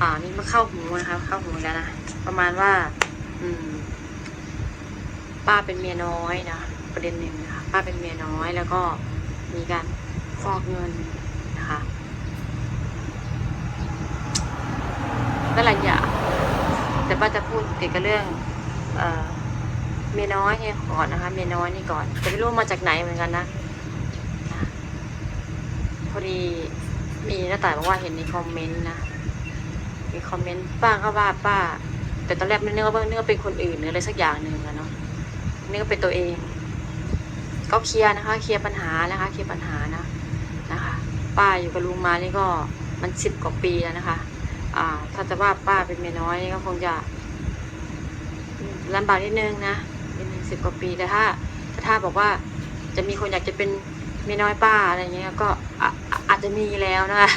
อ่านี่มาเข้าหูนะคะเข้าหูแล้วนะประมาณว่า อืม ป้าเป็นเมียน้อยนะประเด็นหนึ่งนะคะป้าเป็นเมียน้อย แล้วก็มีการฟอกเงินนะคะก็หลายอย่างแต่ป้าจะพูดเกี่ยวกับเรื่อง เอ่อเมียน้อยเนี่ยก่อนนะคะเมียน้อยนี่ก่อนแต่ไม่รู้มาจากไหนเหมือนกันนะนะพอดีมีหน้าต่ายบอกว่าเห็นในคอมเมนต์นะ มีคอมเมนต์ป้าก็ว่าป้า แต่ตอนแรกไม่นึกว่านึกว่าเป็นคนอื่นหรืออะไรสักอย่างหนึ่งอะเนาะเนึกว่าเป็นตัวเอง ก็เคลียร์นะคะ เคลียร์ปัญหานะคะ เคลียร์ปัญหานะนะคะ ป้าอยู่กับลุงมานี่ก็มันสิบกว่าปีแล้วนะคะ อ่า ถ้าจะว่าป้าเป็นเมียน้อยก็คงจะลำบากนิดนึงนะเป็นสิบกว่าปีแต่ถ้าถ้าถ้าบอกว่าจะมีคนอยากจะเป็นเมียน้อยป้าอะไรเงี้ยก็อะ จจะมีแล้วนะคะ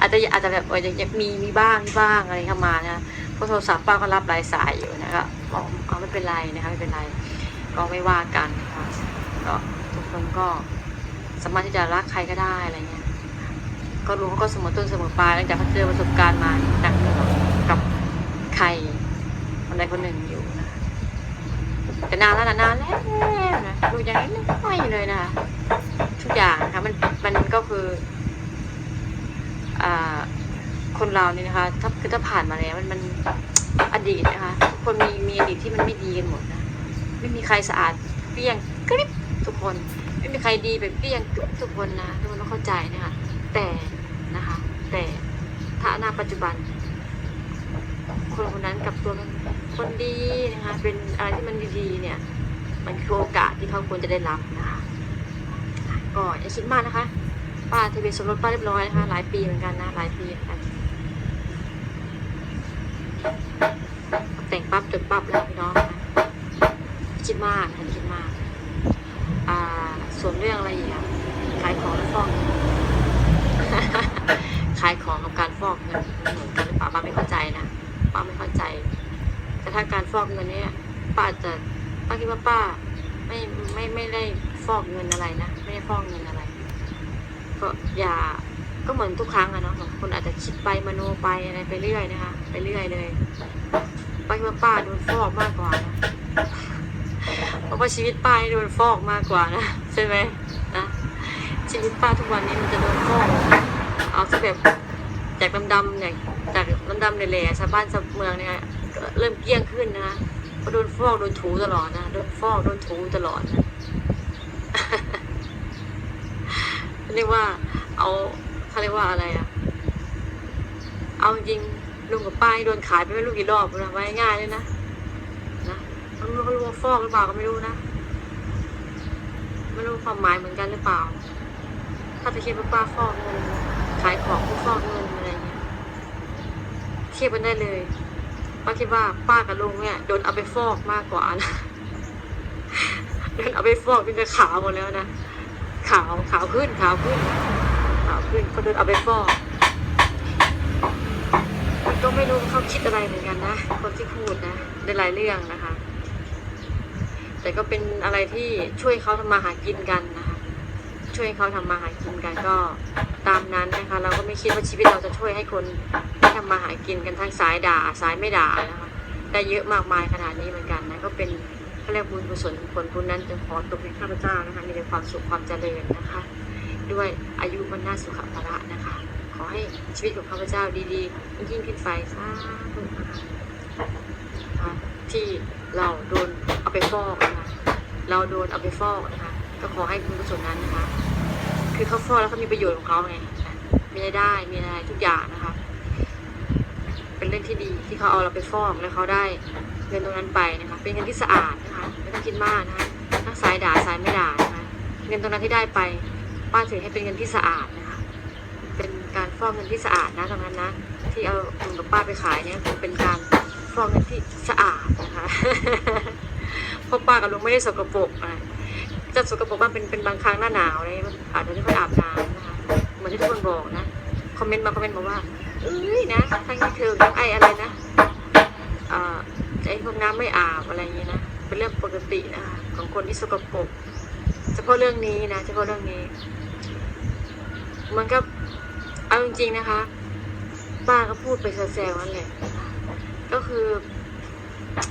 อาจจะอาจจะแบบเออยมีมีบ้างมีบ้างอะไรเข้ามานะเพราะโทรศัพท์ป้าก็รับหลายสายอยู่นะก็บอกเอาไม่เป็นไรนะคะไม่เป็นไร ก็ไม่ว่ากันนะคะก็ทุกคนก็สามารถที่จะรักใครก็ได้อะไรเงี้ย ก็รู้เขาก็เสมอต้นเสมอปลายหลังจากเขาเจอประสบการณ์มาหนักกับใครคนใดคนหนึ่งอยู่นะแต่นานแล้วนะนานแล้วนะดูอย่างนี้ไม่เลยนะคะทุกอย่าง ก็คืออคนเราเนี่ยนะคะ ถ้าคือถ้าผ่านมาแล้วมันมันอดีตนะคะทุกคนมีมีอดีตที่มันไม่ดีกันหมดนะไม่มีใครสะอาดเปี้ยงกริบทุกคน ไม่มีใครดีแบบเปี้ยงกริบทุกคนนะทุกคนต้องเข้าใจนะคะแต่นะคะ แต่ถ้าหน้าปัจจุบัน คนคนนั้นกับตัวคนดีนะคะ เป็นอะไรที่มันดีๆเนี่ย มันคือโอกาสที่เขาควรจะได้รับนะคะก็อย่าคิดมากนะคะ ป้าทะเบียนสมรสป้าเรียบร้อยนะคะหลายปีเหมือนกันนะ หลายปีเหมือนกันแต่งปั๊บจดปั๊บแล้วพี่น้องนะคิดมากนะคิดมาก อ่า ส่วนเรื่องอะไรอีกอะขายของและฟอกขายของกับการฟอกเงินมันเหมือนกันหรือเปล่าป้าไม่เข้าใจนะป้าไม่เข้าใจ แต่ถ้าการฟอกเงินเนี่ยป้าจะป้าคิดว่าป้า ไม่ไม่ไม่ได้ฟอกเงินอะไรนะไม่ได้ฟอกเงินอะไร ก็อย่าก็เหมือนทุกครั้งอะเนาะคนอาจจะคิดไปมโนไปอะไรไปเรื่อยนะคะ ไปเรื่อยเลยป้าคิดว่าป้าโดนฟอกมากกว่านะเพราะว่าชีวิตป้าโดนฟอกมากกว่านะใช่ไหมนะชีวิตป้าทุกวันนี้มันจะโดนฟอกเอาซะแบบจากดำๆเนี่ยจากดำๆแหล่ๆชาวบ้านชาวเมืองเนี่ยเริ่มเกลี้ยงขึ้นนะคะเพราะโดนฟอกโดนถูตลอดนะโดนฟอกโดนถูตลอดนะ เรียกว่า เอาเขาเรียกว่าอะไรอะเอาจริงลุงกับป้าโดนขายไปไม่รู้กี่รอบนะไว้ง่ายเลยนะนะไม่รู้เขารู้ว่าฟอกหรือเปล่าก็ไม่รู้นะไม่รู้ความหมายเหมือนกันหรือเปล่า ถ้าจะคิดว่าป้าฟอกเงินขายของผู้ฟอกเงินอะไรเงี้ยเทียบกันได้เลยป้าคิดว่าป้ากับลุงเนี่ยโดนเอาไปฟอกมากกว่านะโดนเอาไปฟอกจนจะขาวหมดแล้วนะ ขาวขาวขึ้นขาวขึ้นขาวขึ้นก็โดนเอาไปฟอกมันก็ไม่รู้เขาคิดอะไรเหมือนกันนะคนที่พูดนะในหลายเรื่องนะคะ แต่ก็เป็นอะไรที่ช่วยเขาทำมาหากินกันนะคะ ช่วยเขาทำมาหากินกันก็ตามนั้นนะคะ เราก็ไม่คิดว่าชีวิตเราจะช่วยให้คนที่ทำมาหากินกันทั้งสายด่าสายไม่ด่านะคะได้เยอะมากมายขนาดนี้เหมือนกันนะก็เป็น เขาเรียกบุญกุศลผลบุญนั้นจะขอตกในข้าพเจ้านะคะมีแต่ความสุขความเจริญนะคะ ด้วยอายุมันน่าสุขภาระนะคะ ขอให้ชีวิตของข้าพเจ้าดีๆ ยิ่งขึ้นไปสาธุนะคะที่เราโดนเอาไปฟอกนะคะเราโดนเอาไปฟอกนะคะก็ขอให้บุญกุศลนั้นนะคะ คือเขาฟอกแล้วเขามีประโยชน์ของเขาไงมีรายได้มีอะไรทุกอย่างนะคะ เป็นเรื่องที่ดีที่เขาเอาเราไปฟอกแล้วเขาได้ เงินตรงนั้นไปนะคะ เป็นเงินที่สะอาดนะคะ ไม่ต้องคิดมากนะคะทั้งสายด่าสายไม่ด่านะคะเงินตรงนั้นที่ได้ไป ป้าถือให้เป็นเงินที่สะอาดนะคะ เป็นการฟอกเงินที่สะอาดนะตรงนั้นนะ ที่เอาลุงกับป้าไปขายเนี่ยคือเป็นการฟอกเงินที่สะอาดนะคะเพราะป้ากับลุงไม่ได้สกปรกอะไรจะสกปรกบ้างเป็นเป็นบางครั้งหน้าหนาวอะไรอาจจะไม่ค่อยอาบน้ำนะคะเหมือนที่ทุกคนบอกนะคอมเมนต์มาคอมเมนต์มาว่าเอ้ยนะทั้งที่เธอทั้งไออะไรนะอ่อ ไอพวกน้ำไม่อาบอะไรอย่างนี้นะเป็นเรื่องปกตินะคะของคนที่สกปรกเฉพาะเรื่องนี้นะเฉพาะเรื่องนี้ มันก็เอาจริงๆนะคะ ป้าก็พูดไปแซวๆนั่นแหละก็คือ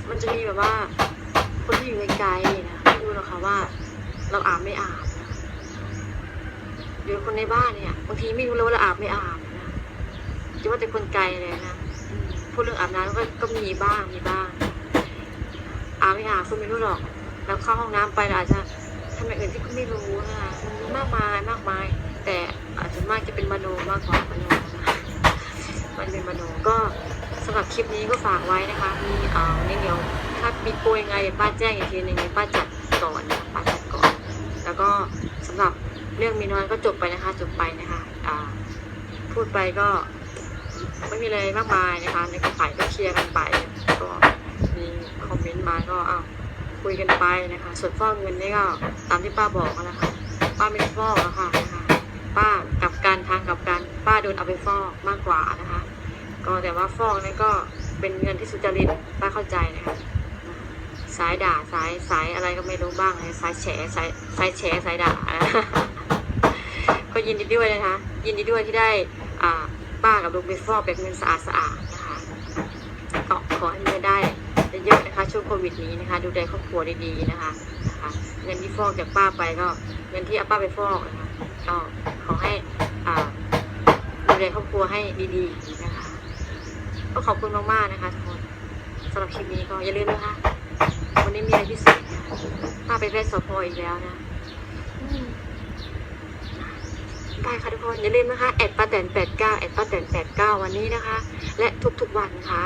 มันจะมีแบบว่า คนที่อยู่ไกลๆนะไม่รู้หรอกค่ะว่า เราอาบไม่อาบนะหรือคนในบ้านเนี่ยบางทีไม่รู้เลยว่าเราอาบไม่อาบนะจะว่าแต่คนไกลเลยนะพูดเรื่องอาบน้ำก็ก็มีบ้างมีบ้าง อาไม่อาบก็ไม่รู้หรอกแล้วเข้าห้องน้ำไปเราอาจจะทำอย่างอื่นที่ก็ไม่รู้นะคะมันมากมายมากมาย แต่อาจจะมากจะเป็นมโนมากกว่ามโนนะคะมันเป็นมโนก็สำหรับคลิปนี้ก็ฝากไว้นะคะ มีเอ่อนี่เดี๋ยวถ้ามีโปรยังไงป้าแจ้งอีกทีหนึ่งป้าจัดก่อนนะป้าจัดก่อน แล้วก็สำหรับเรื่องมีน้อยก็จบไปนะคะ จบไปนะคะอ่าพูดไปก็ไม่มีอะไรมากมายนะคะในกระฝ่ายก็เคลียร์กันไปก็ มีคอมเมนต์มาก็อ้าวคุยกันไปนะคะ ส่วนฟอกเงินนี่ก็ตามที่ป้าบอกนะคะ ป้าไม่ได้ฟอกแล้วค่ะนะคะ ป้ากับการทางกับการป้าโดนเอาไปฟอกมากกว่านะคะ ก็แต่ว่าฟอกนั้นก็เป็นเงินที่สุจริตป้าเข้าใจนะคะสายด่าสายสายอะไรก็ไม่รู้บ้างเลยสายแฉสายสายแฉสายด่าก็ยินดีด้วยนะคะ ยินดีด้วยที่ได้อ่าป้ากับลุงไปฟอกแบบเงินสะอาดสะอาดนะคะก็ขอให้เงินได้ นะคะ ช่วงโควิดนี้นะคะ ดูแลครอบครัวดีๆนะคะนะคะ เงินที่ฟอกจากป้าไปก็ เงินที่เอาป้าไปฟอกนะคะก็ขอให้ดูแลครอบครัวให้ดีๆนะคะ ก็ขอบคุณมากๆนะคะทุกคนสำหรับคลิปนี้ก็อย่าลืมนะคะ วันนี้มีอะไรพิเศษป้าไปแวะสพออีกแล้วนะได้ค่ะทุกคนอย่าลืมนะคะแอดป้าแตนแปดเก้าแอดป้าแตนแปดเก้าวันนี้นะคะ และทุกๆวันค่ะ